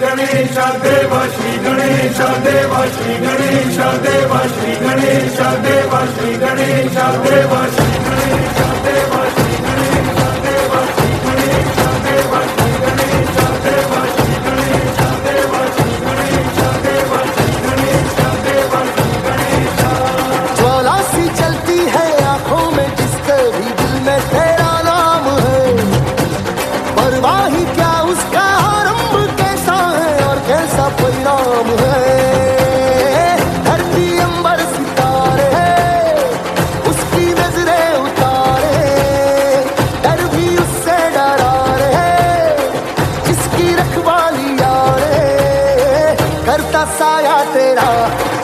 गणेश देव श्री गणेश देव श्री गणेश देव श्री गणेश देव श्री गणेश देव श्री गणेश देव श्री गणेश देव श्री गणेश देव श्री गणेश देव श्री गणेश देव श्री गणेश देव श्री गणेश देव श्री गणेश ज्वाला सी चलती है आँखों में, जिसके भी दिल में तेरा नाम है। परवाही क्या उसका करता साया तेरा।